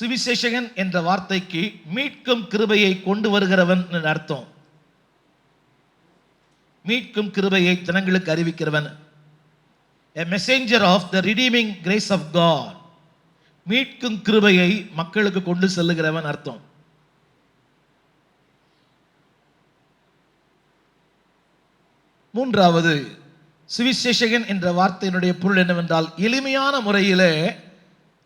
சுவிசேஷகன் என்ற வார்த்தைக்கு மீட்கும் கிருபையை கொண்டு வருகிறவன் என்று அர்த்தம். மீட்கும் கிருபையை ஜனங்களுக்கு அறிவிக்கிறவன். A messenger of the redeeming grace of God மீட்கும் கிருபையை மக்களுக்கு கொண்டு செல்லுகிறவன் அர்த்தம். மூன்றாவது சுவிசேஷகன் என்ற வார்த்தையினுடைய பொருள் என்னவென்றால் எளிமையான முறையிலே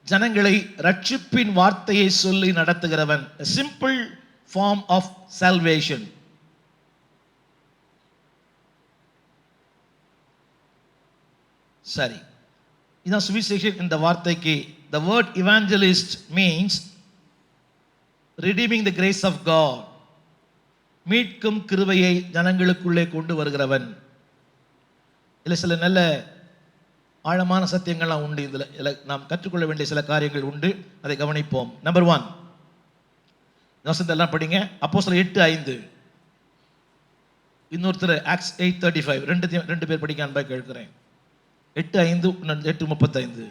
ஜனங்களை ரட்சிப்பின் வார்த்தையை சொல்லி நடத்துகிறவன். Simple form of salvation. சரி. இதான் சுவிசேஷன் இந்த வார்த்தைக்கு. The word evangelist means redeeming the grace of God மீட்கும் கிருவையை ஜனங்களுக்குள்ளே கொண்டு வருகிறவன். இல்லை சில நல்ல ஆழமான சத்தியங்கள்லாம் உண்டு இதில். இதில் நாம் கற்றுக்கொள்ள வேண்டிய சில காரியங்கள் உண்டு. அதை கவனிப்போம். நம்பர் ஒன் வசந்தெல்லாம் படிங்க. அப்போ சில எட்டு ஐந்து. இன்னொருத்தர் ஆக்ஸ் எயிட் தேர்ட்டி ஃபைவ் ரெண்டு ரெண்டு பேர் படிக்க அன்பாக கேட்கிறேன். எட்டு ஐந்து எட்டு முப்பத்தைந்து.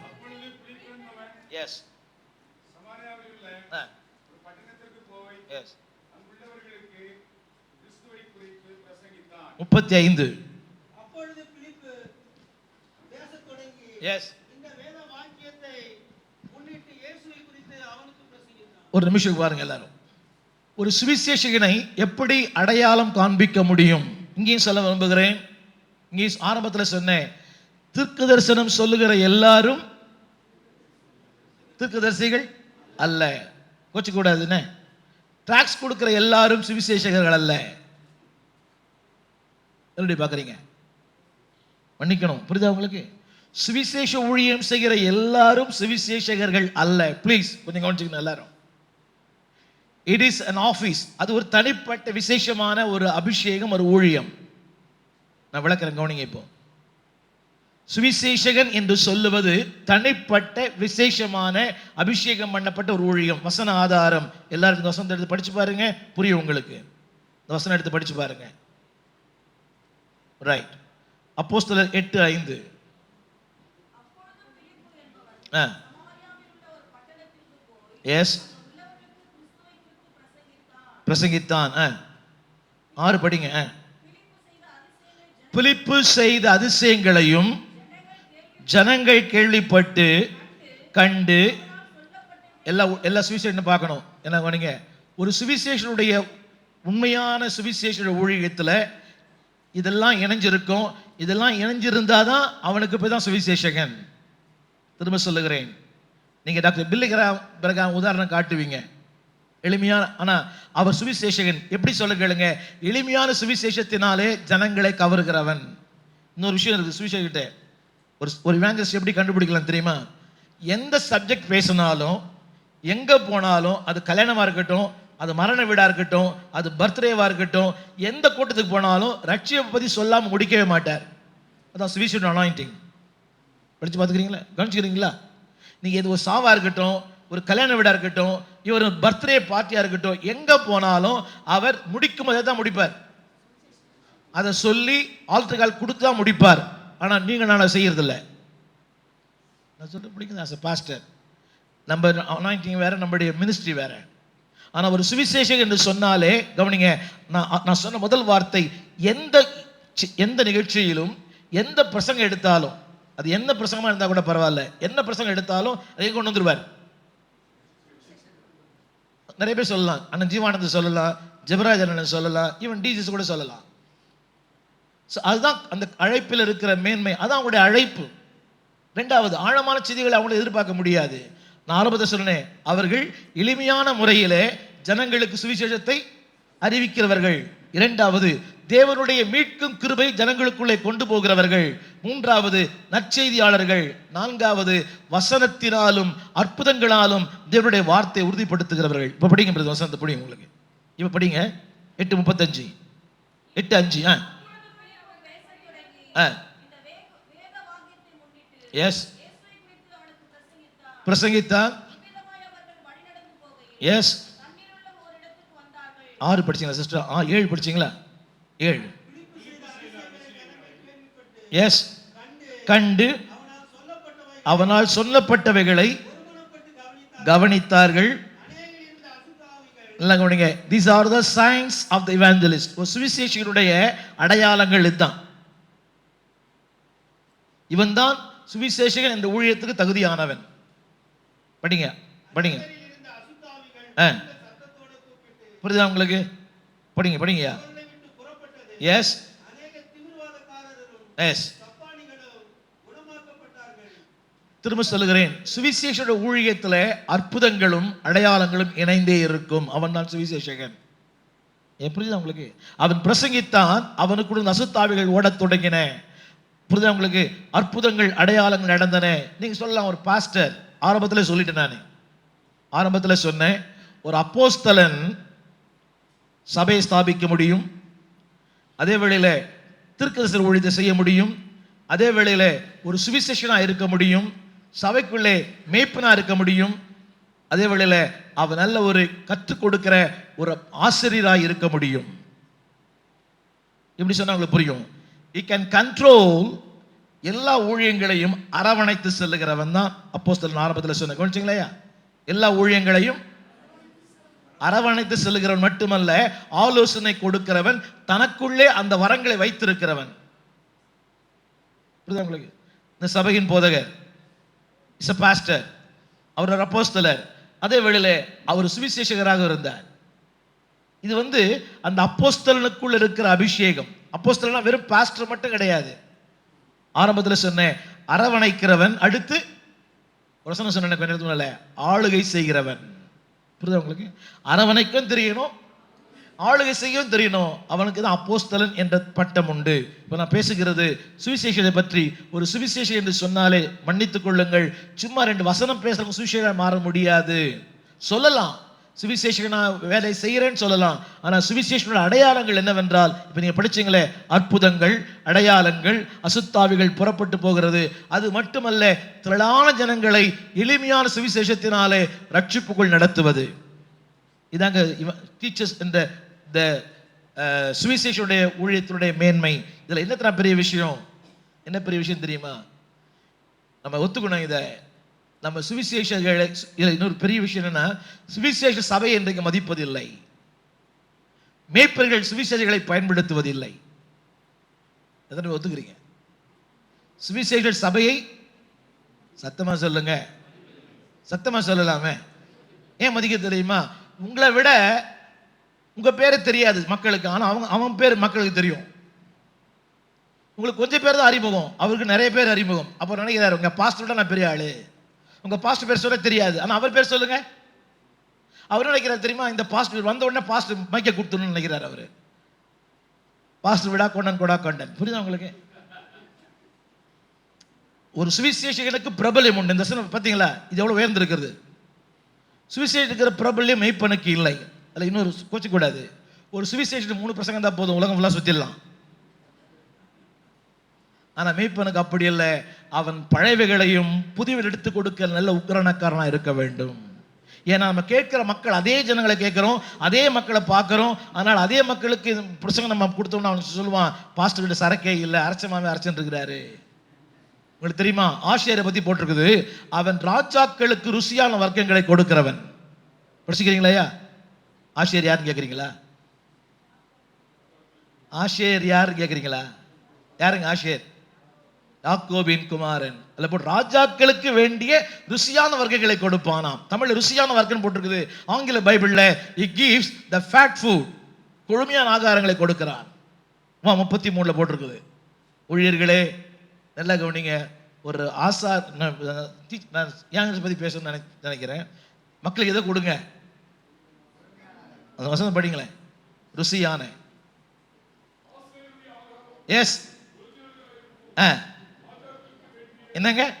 எஸ் சமாரியாவில் உள்ள ஒரு பட்டணத்திற்கு போய் எஸ் அங்குள்ளவர்களுக்கு கிறிஸ்துவை குறித்து பிரசங்கித்தான் முப்பத்தி ஐந்து அப்பொழுது பிலிப்பு பேசத் தொடங்கி எஸ் இந்த வேத வாக்கியத்தை முன்னிட்டு இயேசுவை குறித்து அவனுக்கு பிரசங்கித்தான். ஒரு நிமிஷம் பாருங்க எல்லாரும். ஒரு சுவிசேஷகனை எப்படி அடையாளம் காண்பிக்க முடியும்? இங்கேயும் சொல்ல விரும்புகிறேன். இங்கேயும் ஆரம்பத்தில் சொன்னேன். தீர்க்க தரிசனம் சொல்லுகிற எல்லாரும் தீர்க்கதரிசிகள் அல்ல. கோச்சக்கூடாதுன்னு டாக்ஸ் கொடுக்கிற எல்லாரும் சுவிசேஷகர்கள் அல்ல. எப்படி பார்க்குறீங்க மன்னிக்கணும். புரியுதா உங்களுக்கு? சுவிசேஷ ஊழியம் செய்கிற எல்லாரும் சுவிசேஷகர்கள் அல்ல. ப்ளீஸ் கொஞ்சம் கவனிச்சுக்கணும் எல்லாரும். இட் இஸ் அன் ஆஃபீஸ் அது ஒரு தனிப்பட்ட விசேஷமான ஒரு அபிஷேகம் ஒரு ஊழியம். நான் விளக்குறேன் கவனிங்க இப்போ. சுவிசேஷகன் என்று சொல்லுவது தனிப்பட்ட விசேஷமான அபிஷேகம் பண்ணப்பட்ட ஒரு ஊழியம். வசன ஆதாரம். எல்லாருக்கும் இந்த வசனம் எடுத்து படிச்சு பாருங்க. புரியும் உங்களுக்கு. இந்த வசனம் எடுத்து படிச்சு பாருங்க. ரைட் அப்போஸ்தலர் எட்டு ஐந்து. எஸ் பிரசங்கித்தான் ஆ. ஆறு படிங்க பிலிப்பு செய்த அதிசயங்களையும் ஜனங்கள் கேள்விப்பட்டு கண்டு எல்லா எல்லா சுவிசேஷனும் பார்க்கணும். என்ன கவனிங்க? ஒரு சுவிசேஷனுடைய உண்மையான சுவிசேஷ ஊழியத்தில் இதெல்லாம் இணைஞ்சிருக்கும். இதெல்லாம் இணைஞ்சிருந்தாதான் தான் அவனுக்கு போய் தான் சுவிசேஷகன். திரும்ப சொல்லுகிறேன். நீங்கள் டாக்டர் பில்லிகிராம் பிரகாம் உதாரணம் காட்டுவீங்க. எளிமையான ஆனால் அவர் சுவிசேஷகன். எப்படி சொல்ல கேளுங்க? எளிமையான சுவிசேஷத்தினாலே ஜனங்களை கவருகிறவன். இன்னொரு விஷயம் இருக்குது சுவிசேஷகிட்ட. ஒரு ஒரு வேங்கஸ் எப்படி கண்டுபிடிக்கலாம் தெரியுமா? எந்த சப்ஜெக்ட் பேசினாலும் எங்கே போனாலும் அது கல்யாணமாக இருக்கட்டும் அது மரண வீடாக இருக்கட்டும் அது பர்த்டேவாக இருக்கட்டும் எந்த கூட்டத்துக்கு போனாலும் ரட்சியை பற்றி சொல்லாமல் முடிக்கவே மாட்டார். அதான் சுவிசேஷன் அனாயிண்டிங் படித்து பார்த்துக்கிறீங்களா? கவனிச்சுக்கிறீங்களா? நீங்கள் இது ஒரு சாவாக இருக்கட்டும் ஒரு கல்யாண வீடாக இருக்கட்டும் இவர் பர்த்டே பார்ட்டியாக இருக்கட்டும் எங்கே போனாலும் அவர் முடிக்கும் அதை தான் முடிப்பார். அதை சொல்லி ஆல்டர் கால் கொடுத்து தான் முடிப்பார். ஆனால் நீங்கள் நான் செய்கிறதில்ல நான் சொல்ல பிடிக்குது ஆஸ் அ பாஸ்டர் நம்ம அனாயிண்டிங் வேறு நம்முடைய மினிஸ்ட்ரி வேறு. ஆனால் ஒரு சுவிசேஷம் என்று சொன்னாலே கவனிங்க நான் நான் சொன்ன முதல் வார்த்தை எந்த எந்த நிகழ்ச்சியிலும் எந்த பிரசங்கம் எடுத்தாலும் அது என்ன பிரசங்கமாக இருந்தால் கூட பரவாயில்ல. என்ன பிரசங்கம் எடுத்தாலும் அதை கொண்டு வந்துருவார். நிறைய பேர் சொல்லலாம். அண்ணன் ஜீவானந்த் சொல்லலாம் ஜெபராஜ் அண்ணன் சொல்லலாம் ஈவன் டிஜிஸ் கூட சொல்லலாம். ஸோ அதுதான் அந்த அழைப்பில் இருக்கிற மேன்மை. அதான் அவங்களுடைய அழைப்பு. ரெண்டாவது ஆழமான செய்திகளை அவங்களை எதிர்பார்க்க முடியாது. நான் ஆரம்பத்தை சொன்னேன் அவர்கள் எளிமையான முறையிலே ஜனங்களுக்கு சுவிசேஷத்தை அறிவிக்கிறவர்கள். இரண்டாவது தேவனுடைய மீட்கும் கிருபை ஜனங்களுக்குள்ளே கொண்டு போகிறவர்கள். மூன்றாவது நற்செய்தியாளர்கள். நான்காவது வசனத்தினாலும் அற்புதங்களாலும் தேவனுடைய வார்த்தையை உறுதிப்படுத்துகிறவர்கள். இப்போ படிங்க பிரதர் வசனத்தை படிங்க உங்களுக்கு. இப்போ படிங்க. எட்டு முப்பத்தஞ்சு. எட்டு அஞ்சு ஆ. ஆ. எஸ் பிரசங்கித்தான் எஸ் ஆறு படிச்சீங்களா சிஸ்டர்? ஆ ஏழு படிச்சீங்களா? ஏழு. எஸ் கண்டு அவனால் சொல்லப்பட்டவைகளை கவனித்தார்கள். கவனிங்க. These are the signs of the evangelist ஒரு சுவிசேஷகருடைய அடையாளங்கள் இதுதான். இவன் தான் சுவிசேஷகன் இந்த ஊழியத்துக்கு தகுதியானவன். படிங்க படிங்க. ஆ. புரியுதா உங்களுக்கு? படிங்க படிங்கய்யா. எஸ் எஸ் திரும்ப சொல்லுகிறேன். சுவிசேஷோட ஊழியத்தில் அற்புதங்களும் அடையாளங்களும் இணைந்தே இருக்கும். அவன் தான் சுவிசேஷகன். புரியுது உங்களுக்கு? அவன் பிரசங்கித்தான் அவனுக்குள்ள நசுத்தாவிகள் ஓடத் தொடங்கின. புரியுதா உங்களுக்கு? அற்புதங்கள் அடையாளங்கள் நடந்தன. நீங்க சொல்லலாம் ஒரு பாஸ்டர் ஆரம்பத்தில் சொல்லிட்டேன் நான். ஆரம்பத்தில் சொன்னேன் ஒரு அப்போஸ்தலன் சபையை ஸ்தாபிக்க முடியும் அதே வேளையில் திருக்கதரிசன ஊழியத்தை செய்ய முடியும். அதே வேளையில் ஒரு சுவிசேஷனாக இருக்க முடியும். சபைக்குள்ளே மேய்ப்பனாக இருக்க முடியும். அதே வேளையில் அவன் நல்ல ஒரு கற்றுக் கொடுக்கிற ஒரு ஆசிரியராக இருக்க முடியும். இப்படி சொன்னால் உங்களுக்கு புரியும். இ கேன் கண்ட்ரோல் எல்லா ஊழியங்களையும் அரவணைத்து செல்லுகிறவன் தான். அப்போஸ்தலன் ஆரம்பத்தில் சொன்ன கவனிச்சிங்களா எல்லா ஊழியங்களையும் அரவணைத்து செல்கிறவன் மட்டுமல்ல ஆலோசனை கொடுக்கிறவன் தனக்குள்ளே அந்த வரங்களை வைத்திருக்கிறவன். புரியுதா உங்களுக்கு? இந்த சபையின் போதகர் இஸ் அ பாஸ்டர் அவர் ஒரு அப்போஸ்தலர். அதே வேளையில் அவர் சுவிசேஷகராக இருந்தார். இது வந்து அந்த அப்போஸ்தலனுக்குள் இருக்கிற அபிஷேகம். அப்போஸ்தலனா வெறும் பாஸ்டர் மட்டும் கிடையாது. ஆரம்பத்தில் சொன்னேன் அரவணைக்கிறவன் அடுத்து ஒரு சொன்ன கொஞ்ச ஆளுகை செய்கிறவன். புரியுது உங்களுக்கு? அரவணைக்கும் தெரியணும் ஆளுகை செய்யவும் தெரியணும். அவனுக்கு தான் அப்போஸ்தலன் என்ற பட்டம் உண்டு. இப்போ நான் பேசுகிறது சுவிசேஷத்தை பற்றி. ஒரு சுவிசேஷம் என்று சொன்னாலே மன்னித்துக் கொள்ளுங்கள். சும்மா ரெண்டு வசனம் பேசுறவங்க சுவிசேஷம் மாற முடியாது. சொல்லலாம். சுவிசேஷனா வேலை செய்கிறேன்னு சொல்லலாம். ஆனால் சுவிசேஷனோட அடையாளங்கள் என்னவென்றால் இப்போ நீங்கள் படிச்சீங்களே அற்புதங்கள் அடையாளங்கள் அசுத்தாவிகள் புறப்பட்டு போகிறது. அது மட்டுமல்ல திரளான ஜனங்களை எளிமையான சுவிசேஷத்தினாலே ரட்சிப்புக்குள் நடத்துவது. இதாங்க டீச்சர்ஸ் இந்த இந்த சுவிசேஷனுடைய ஊழியத்தினுடைய மேன்மை. இதில் என்ன பெரிய விஷயம்? என்ன பெரிய விஷயம் தெரியுமா? நம்ம ஒத்துக்கணும் இதை. நம்ம சுவிசேஷகளை இன்னொரு பெரிய விஷயம் என்னன்னா சுவிசேஷ சபை இன்றைக்கு மதிப்பதில்லை. மேய்ப்பர்கள் சுவிசேஷங்களை பயன்படுத்துவதில்லை. எத்தனை ஒத்துக்கிறீங்க? சுவிசேஷ சபையை சத்தமாக சொல்லுங்க. சத்தமாக சொல்லலாமே. ஏன் மதிக்க தெரியுமா? உங்களை விட உங்கள் பேரை தெரியாது மக்களுக்கு. ஆனால் அவங்க அவன் பேர் மக்களுக்கு தெரியும். உங்களுக்கு கொஞ்சம் பேர் தான் அறிமுகம். அவருக்கு நிறைய பேர் அறிமுகம். அப்போ நினைக்கிறாரு உங்கள் பாஸ்டர் நான் பெரிய ஆளு. உங்க பாஸ்டர் பேர் சொல்ல தெரியாது. ஆனால் அவர் பேர் சொல்லுங்க. அவர் நினைக்கிறார் தெரியுமா? இந்த பாஸ்டர் வந்த உடனே பாஸ்டர் மைக்க கொடுத்துடணும்னு நினைக்கிறார் அவரு. பாஸ்டர் விடா கொண்டன் கொடா கொண்டன் புரியுதா உங்களுக்கு? ஒரு சுவிசேஷகனுக்கு பிரபல்யம் உண்டு. இந்த வசனம் பார்த்தீங்களா இது எவ்வளோ உயர்ந்திருக்கிறது. சுவிசேஷத்துக்கிற பிரபல்யம் மெய்ப்பனுக்கு இல்லை. அதில் இன்னொரு கோச்சிக்கூடாது ஒரு சுவிசேஷன் மூணு பிரசங்கம் தான் போதும். உலகம் ஃபுல்லாக சுற்றிடலாம் ஆனால் மீட்பனுக்கு அப்படி இல்லை. அவன் பழையவைகளையும் புதியவை எடுத்து கொடுக்க நல்ல உக்கரணக்காரனாக இருக்க வேண்டும். ஏன்னா நம்ம கேட்குற மக்கள் அதே ஜனங்களை கேட்குறோம் அதே மக்களை பார்க்குறோம். அதனால் அதே மக்களுக்கு பிரசங்கம் நம்ம கொடுத்தோம்னா அவன் சொல்லுவான் பாஸ்டர் வீட்டு சரக்கே இல்லை அரைச்சமாவே அரைச்சுட்டு இருக்கிறாரு. உங்களுக்கு தெரியுமா? ஆசிரியரை பற்றி போட்டிருக்குது. அவன் ராஜாக்களுக்கு ருசியான வர்க்கங்களை கொடுக்கிறவன். படிச்சுக்கிறீங்களா ஆசிரியர் யாருன்னு கேட்குறீங்களா? ஆசிரியர் யாருன்னு கேட்குறீங்களா? யாருங்க ஆசிரியர்? யாக்கோபின் குமாரன். அதில் போட்டு ராஜாக்களுக்கு வேண்டிய ருசியான வர்க்கங்களை கொடுப்பானாம். தமிழ் ருசியான வர்க்கம் போட்டிருக்குது. ஆங்கில பைபிளில் it gives the fat food கொழுமையான ஆகாரங்களை கொடுக்கிறான். முப்பத்தி மூணில் போட்டிருக்குது. ஊழியர்களே நல்லா கவனிங்க. ஒரு ஆசா நான் நான் ஏன் பற்றி பேசணும்னு நினை நினைக்கிறேன். மக்களுக்கு எதை கொடுங்க? அந்த வசனம் படிங்களேன். ருசியான. எஸ் ஆ. என்னங்க?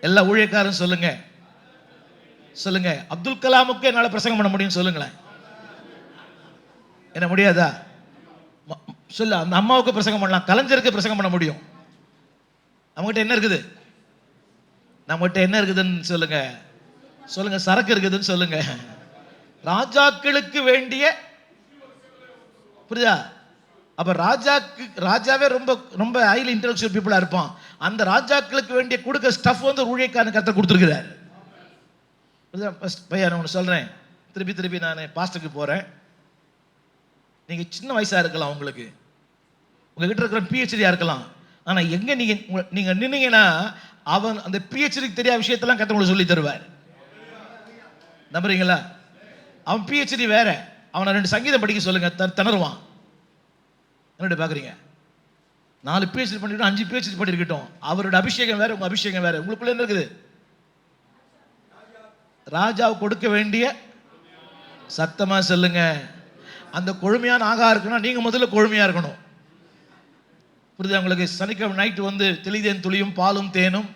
எல்லா ஊழியக்காரரும் சொல்லுங்க. சொல்லுங்க. அப்துல் கலாமுக்கு என்னால பிரசங்கம் பண்ண முடியும்னு சொல்லுங்களேன். என்ன முடியாதா? சொல்லு அந்த அம்மாவுக்கு பிரசங்கம் பண்ணலாம். கலைஞருக்கு பிரசங்கம் பண்ண முடியும். நம்மகிட்ட என்ன இருக்குது? நம்மகிட்ட என்ன இருக்குதுன்னு சொல்லுங்க. சொல்லுங்க சரக்கு இருக்குதுன்னு சொல்லுங்க. ராஜாக்களுக்கு வேண்டிய புரியுதா? அப்ப ராஜாக்கு ராஜாவே ரொம்ப ரொம்ப ஹைலி இன்டெலெக்சுவல் பீப்புளா இருப்பான். அந்த ராஜாக்களுக்கு வேண்டிய கொடுக்க ஸ்டஃப் வந்து ஊழியக்காரன் கருத்தை கொடுத்துருக்கிறார். ஃபஸ்ட் பையன் நான் ஒன்று சொல்கிறேன் திருப்பி திருப்பி நான் பாஸ்டருக்கு போகிறேன் நீங்கள் சின்ன வயசாக இருக்கலாம் உங்களுக்கு. உங்ககிட்ட இருக்கிற பிஹெச்டியாக இருக்கலாம். ஆனால் எங்கே நீங்கள் நீங்கள் நின்னீங்கன்னா அவன் அந்த பிஹெச்டிக்கு தெரியாத விஷயத்தெல்லாம் கற்று உங்களுக்கு சொல்லி தருவார். நம்புறீங்களா? அவன் பிஹெச்டி வேற. அவனை ரெண்டு சங்கீதம் படிக்க சொல்லுங்கள் த திணறுவான். என்னோட பார்க்குறீங்க நாலு பேச்சு பண்ணிருக்கோம் அஞ்சு பேச்சு பண்ணிருக்கட்டும். அவரோட அபிஷேகம் வேற உங்க அபிஷேகம் வேற. உங்களுக்குள்ள என்ன இருக்குது? ராஜாவு கொடுக்க வேண்டிய சத்தமா சொல்லுங்க. அந்த கொழுமையான ஆகா இருக்குன்னா நீங்க முதல்ல கொழுமையா இருக்கணும். புரிதா உங்களுக்கு? சனிக்கிழமை நைட்டு வந்து தெளிதேன் துளியும் பாலும் தேனும்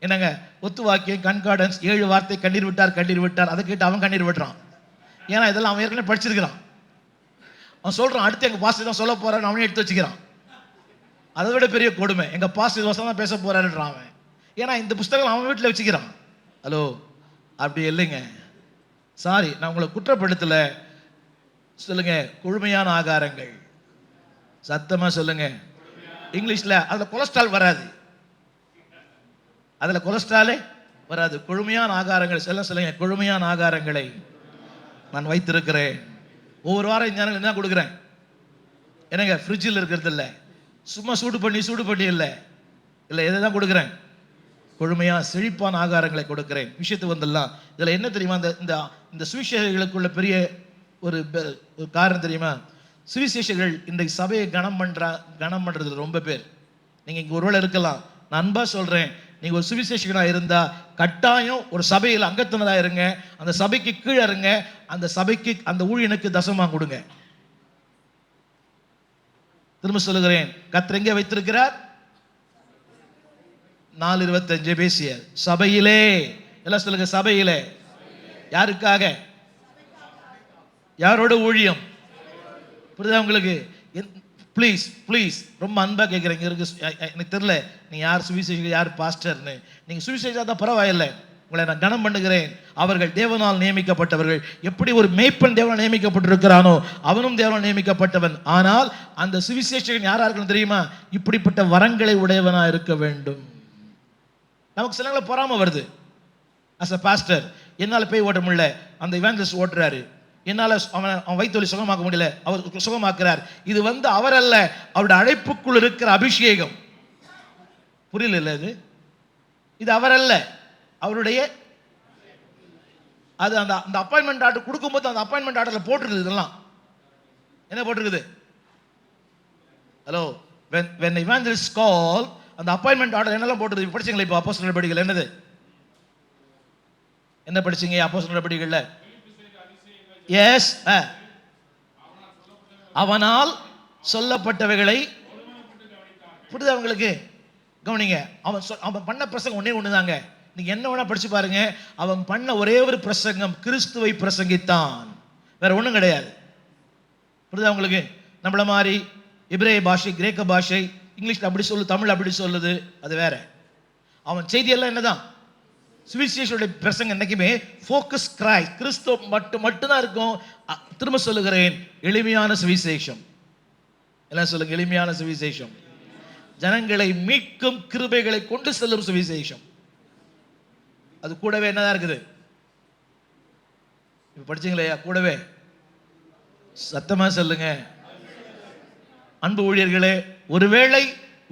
என்னங்க? ஒத்து வாக்கியம் கண்கார்டன்ஸ் ஏழு வார்த்தை கண்ணீர் விட்டார் கண்ணீர் விட்டார். அதை கேட்டு அவன் கண்ணீர் விட்டுறான் ஏன்னா இதெல்லாம் அவன் ஏற்கனவே படிச்சிருக்கிறான். அவன் சொல்றான் அடுத்து எங்க பாஸ்டர் தான் சொல்ல போறான்னு அவனே எடுத்து வச்சுக்கிறான். அதை விட பெரிய கொடுமை. எங்கள் பாஸ்டர் வசம் தான் பேச போறாருன்றான் அவன். ஏன்னா இந்த புஸ்தகம் அவன் வீட்டில் வச்சுக்கிறான். ஹலோ அப்படி இல்லைங்க. சாரி நான் உங்களை குற்றப்படுத்தலை. சொல்லுங்க கொழுமையான ஆகாரங்கள். சத்தமாக சொல்லுங்க. இங்கிலீஷில் அதில் கொலஸ்ட்ரால் வராது. அதில் கொலஸ்ட்ராலே வராது. கொழுமையான ஆகாரங்கள் சொல்ல சொல்லுங்க கொழுமையான ஆகாரங்களை நான் வைத்திருக்கிறேன். ஒவ்வொரு வாரம் இந்த என்ன கொடுக்குறேன்? என்னங்க ஃப்ரிட்ஜில் இருக்கிறது இல்லை. சும்மா சூடு பண்ணி சூடு பண்ணி இல்லை. இல்லை எதை தான் கொடுக்குறேன்? கொழுமையாக செழிப்பான ஆகாரங்களை கொடுக்குறேன். விஷயத்துக்கு வந்துடலாம். இதில் என்ன தெரியுமா? இந்த இந்த இந்த சுவிசேஷர்களுக்குள்ள பெரிய ஒரு பெ- ஒரு காரணம் தெரியுமா? சுவிசேஷர்கள் இன்றைக்கு சபையை கனம் பண்ணுறா கனம் பண்ணுறது ரொம்ப பேர். நீங்கள் இங்கே ஒருவேளை இருக்கலாம். நான் அன்பாக சொல்கிறேன் நீங்கள் ஒரு சுவிசேஷகனாக இருந்தால் கட்டாயம் ஒரு சபையில் அங்கத்தினராக இருங்க. அந்த சபைக்கு கீழே இருங்க. அந்த சபைக்கு அந்த ஊழியனுக்கு தசமாக கொடுங்க. திரும்ப சொல்லுகிறேன். கர்த்தர் எங்கே வைத்திருக்கிறார்? நாலு இருபத்தஞ்சு பேசிய. சபையிலே. எல்லாம் சொல்லுங்க சபையிலே. யாருக்காக? யாரோட ஊழியம்? புரியுதா உங்களுக்கு? ப்ளீஸ் ப்ளீஸ் ரொம்ப அன்பாக கேட்குறீங்க இருக்கு. எனக்கு தெரில நீ யார் சுவிசேஷம் யார் பாஸ்டர்னு நீங்கள் சுவிசேஷா தான் பரவாயில்ல. உங்களை நான் கனம் பண்ணுகிறேன். அவர்கள் தேவனால் நியமிக்கப்பட்டவர்கள். எப்படி ஒரு மேய்ப்பன் தேவனால் நியமிக்கப்பட்டிருக்கிறானோ அவனும் தேவனால் நியமிக்கப்பட்டவன். ஆனால் அந்த சுவிசேஷகன் யாரா இருக்கணும் தெரியுமா? இப்படிப்பட்ட வரங்களை உடையவனா இருக்க வேண்டும். நமக்கு சிலங்களை பொறாம வருது. அஸ் அ பாஸ்டர் என்னால் பேய் ஓட்ட முடியல. அந்த இவாஞ்சலிஸ்ட் ஓட்டுறாரு. என்னால் அவன் அவன் வைத்தொலி சுகமாக்க முடியல. அவர் சுகமாக்குறார். இது வந்து அவர் அல்ல அவருடைய அழைப்புக்குள் இருக்கிற அபிஷேகம். புரியல இல்ல இது? இது அவர் அல்ல. அவருடைய அது அந்த அந்த அப்பாயின்மெண்ட் ஆர்டர் கொடுக்கும்போது அந்த அப்பாயின்மெண்ட் ஆர்டரில் போட்டிருக்குது இதெல்லாம். என்ன போட்டிருக்குது? Hello when when evangelist call அந்த அப்பாயின்மெண்ட் ஆர்டர் என்னெல்லாம் போட்டுருது படிச்சிங்களா? இப்போ அப்போஸ் நடவடிக்கைகள் என்னது? என்ன படிச்சீங்க அப்போஸ் நடவடிக்கைகளில் எஸ் அவனால் சொல்லப்பட்டவைகளை புரியுதா அவங்களுக்கு கவனிங்க. அவன் அவன் பண்ண பிரசங்கம் ஒன்று தாங்க நீங்கள் என்ன வேணா படித்து பாருங்க. அவன் பண்ண ஒரே ஒரு பிரசங்கம் கிறிஸ்துவை பிரசங்கித்தான். வேற ஒன்றும் கிடையாது. புரியுதா உங்களுக்கு? நம்மள மாதிரி இப்ரேய பாஷை கிரேக்க பாஷை இங்கிலீஷில் அப்படி சொல்லு தமிழ் அப்படி சொல்லுது அது வேற. அவன் செய்தியெல்லாம் என்னதான்? சுவிசேஷனுடைய பிரசங்கம் என்னைக்குமே ஃபோக்கஸ் கிராய் கிறிஸ்துவ மட்டும் மட்டும்தான் இருக்கும். திரும்ப சொல்லுகிறேன் எளிமையான சுவிசேஷம். எல்லாம் சொல்லுங்க எளிமையான சுவிசேஷம். ஜனங்களை மீட்கும் கிருபைகளை கொண்டு செல்லும் சுவிசேஷம். அது கூடவே என்னதான் இருக்குது? இப்போ படிச்சீங்களே கூடவே. சத்தமாக சொல்லுங்க. அன்பு ஊழியர்களே ஒருவேளை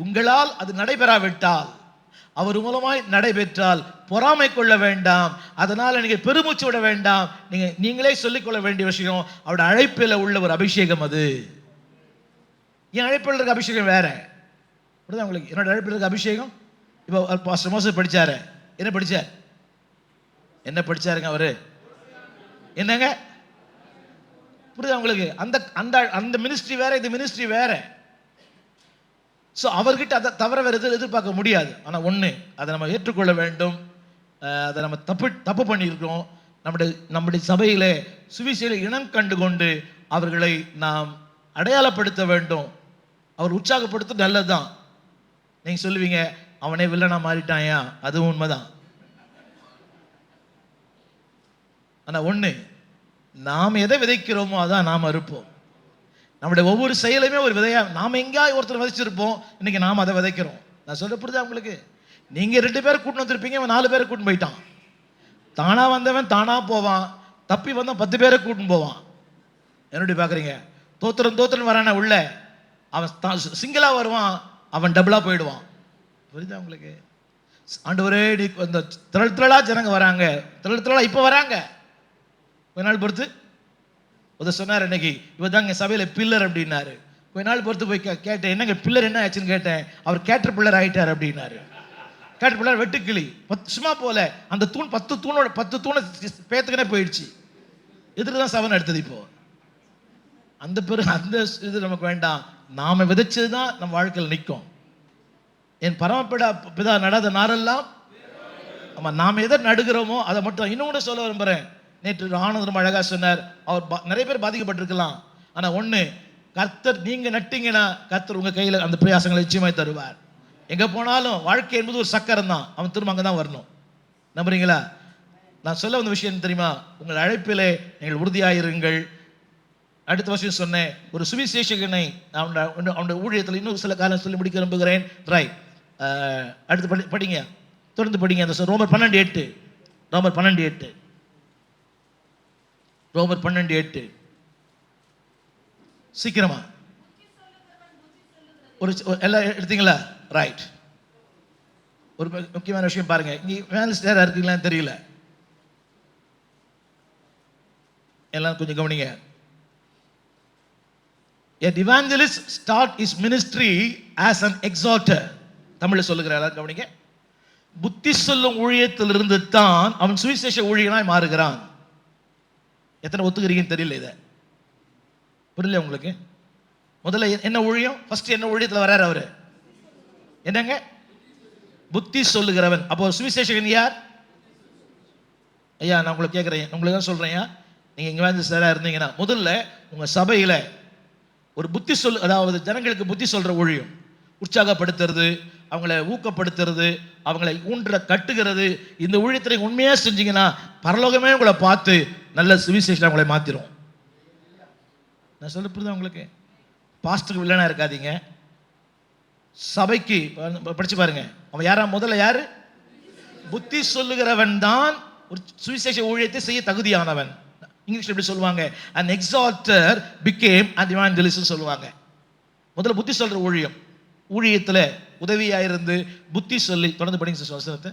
உங்களால் அது நடைபெறாவிட்டால் அவர் மூலமாய் நடைபெற்றால் பொறாமை கொள்ள வேண்டாம் அதனால் நீங்கள் பெருமூச்சு விட வேண்டாம் நீங்கள் நீங்களே சொல்லிக்கொள்ள வேண்டிய விஷயம் அவருடைய அழைப்பில் உள்ள ஒரு அபிஷேகம் அது. என் அழைப்பில் இருக்க அபிஷேகம் வேற. உங்களுக்கு என்னோட அழைப்பில் இருக்க அபிஷேகம்? இப்போ பாஸ்டர் மோசஸ் படித்தார் என்ன படித்தார் என்ன படிச்சாருங்க அவரு? என்னங்க? புரியுதா உங்களுக்கு? அந்த அந்த அந்த மினிஸ்ட்ரி வேற இந்த மினிஸ்ட்ரி வேற. ஸோ அவர்கிட்ட அதை தவிர வேறு எதுவும் எதிர்பார்க்க முடியாது. ஆனால் ஒன்று அதை நம்ம ஏற்றுக்கொள்ள வேண்டும். அதை நம்ம தப்பு தப்பு பண்ணியிருக்கோம் நம்முடைய நம்முடைய சபையில் சுவிசேல இனம் கண்டு கொண்டு அவர்களை நாம் அடையாளப்படுத்த வேண்டும். அவர் உற்சாகப்படுத்த நல்லதுதான். நீங்கள் சொல்லுவீங்க அவனே வில்லனா மாறிட்டாயா அதுவும் உண்மைதான். ஆனால் ஒன்று நாம் எதை விதைக்கிறோமோ அதான் நாம் அறுப்போம். நம்முடைய ஒவ்வொரு செயலுமே ஒரு விதையா நாம் எங்கேயாவது ஒருத்தர் விதைச்சிருப்போம் இன்னைக்கு நாம் அதை விதைக்கிறோம். நான் சொல்ல புரியுதா உங்களுக்கு? நீங்கள் ரெண்டு பேர் கூட்டின்னு வந்திருப்பீங்க இவன் நாலு பேரை கூட்டின்னு போயிட்டான். தானாக வந்தவன் தானாக போவான் தப்பி வந்தவன் பத்து பேரை கூட்டின்னு போவான். என்னடி பார்க்குறீங்க தோத்திரம் தோத்திரம் வரான உள்ள? அவன் சிங்கிளாக வருவான் அவன் டபுளாக போயிடுவான். புரியுதா உங்களுக்கு? ஆண்டு ஒரே இந்த திரள் திரளாக ஜனங்க வராங்க திரள் திரளாக இப்போ வராங்க. கொஞ்ச நாள் பொறுத்து. ஒரு சொன்னார் இன்னைக்கு இவர் தாங்க சபையில் பில்லர் அப்படின்னாரு. கொஞ்ச நாள் பொறுத்து போய் கே- கேட்டேன் என்னங்க பில்லர் என்ன ஆச்சுன்னு கேட்டேன். அவர் கேட்டர் பில்லர் ஆகிட்டார் அப்படின்னாரு. கேட்டர் பில்லர் வெட்டுக்கிளி. பத்து சும்மா போல. அந்த தூண் பத்து தூணோட பத்து தூணை பேத்துக்கனே போயிடுச்சு. எதிர்த்து தான் சவன் எடுத்தது இப்போ. அந்த பெரு அந்த இது நமக்கு வேண்டாம். நாம் விதைச்சது தான் நம்ம வாழ்க்கையில் நிற்கும். என் பரமபிடா பிதா நடாத நாரெல்லாம் ஆமாம் நாம் எதை நடுகிறோமோ அதை மட்டும் இன்னும் கூட சொல்ல விரும்புகிறேன் நேற்று ஆனந்த் ரொம்ப அழகா சொன்னார். அவர் பா- நிறைய பேர் பாதிக்கப்பட்டிருக்கலாம். ஆனா ஒண்ணு கர்த்தர் நீங்க நட்டீங்கன்னா கர்த்தர் உங்க கையில அந்த பிரயாசங்களை நிச்சயமாய் தருவார். எங்க போனாலும் வாழ்க்கை என்பது ஒரு சக்கரம் தான் அவன் திரும்ப அங்கே தான் வரணும். நம்புறீங்களா? நான் சொல்ல வந்த விஷயம் தெரியுமா? உங்கள் அழைப்பிலே நீங்கள் உறுதியாயிருங்கள். அடுத்த வருஷம் சொன்னேன். ஒரு சுவிசேஷகனை அவனோட அவனுடைய ஊழியத்தில் இன்னும் சில காலம் சொல்லி முடிக்க விரும்புகிறேன். ரைட் அடுத்து படி படிங்க. தொடர்ந்து படிங்க. அந்த ரோமர் பன்னெண்டு எட்டு. ரோமர் பன்னெண்டு எட்டு. ரோமர் பன்னெண்டு எட்டு. சீக்கிரமா. ஒரு எல்லாம் எடுத்தீங்களா? ரைட் ஒரு முக்கியமான விஷயம் பாருங்க. இங்க வேலன்ஸ் நேரம் இருக்கீங்களான்னு தெரியல? எல்லாம் கொஞ்சம் கவனிங்க. A evangelist start is ministry as an exhorter. தமிழ்ல சொல்லுகிறார் எல்லாரும் கவனிங்க. புத்தி சொல்லும் ஊழியத்திலிருந்து தான் அவன் சுவிசேஷ ஊழியனாய் மாறுகிறான். எத்தனை ஒத்துக்கிறீங்கன்னு தெரியல இதை. புரியல உங்களுக்கு? முதல்ல என்ன ஊழியம்? ஃபர்ஸ்ட் என்ன ஊழியத்தில் வர்றாரு அவரு? என்னங்க? புத்தி சொல்லுகிறவன். அப்போ சுவிசேஷகன் யார்? ஐயா நான் உங்களை கேட்குறேன். உங்களுக்கு தான் சொல்கிறேன் நீங்கள் இங்கே வந்து சாராக இருந்தீங்கன்னா முதல்ல உங்கள் சபையில் ஒரு புத்தி சொல் அதாவது ஜனங்களுக்கு புத்தி சொல்கிற ஊழியம். உற்சாகப்படுத்துறது அவங்கள ஊக்கப்படுத்துறது அவங்களை ஊன்ற கட்டுகிறது. இந்த ஊழியத்தை உண்மையாக செஞ்சீங்கன்னா பரலோகமே உங்களை பார்த்து நல்ல சுவிசேஷன் உங்களை மாற்றிடும் நான் சொல்ல புரியுதா உங்களுக்கு? பாஸ்டருக்கு வில்லனாக இருக்காதீங்க. சபைக்கு படித்து பாருங்க. அவன் யாரா? முதல்ல யார்? புத்தி சொல்லுகிறவன் தான் ஒரு சுவிசேஷ ஊழியத்தை செய்ய தகுதியானவன். இங்கிலீஷில் எப்படி சொல்லுவாங்க? An exhorter become an evangelist சொல்லுவாங்க. முதல்ல புத்தி சொல்கிற ஊழியம். ஊழியத்தில் உதவியாக இருந்து புத்தி சொல்லி தொடர்ந்து படிங்க சிஸ்டர் வசனத்தை.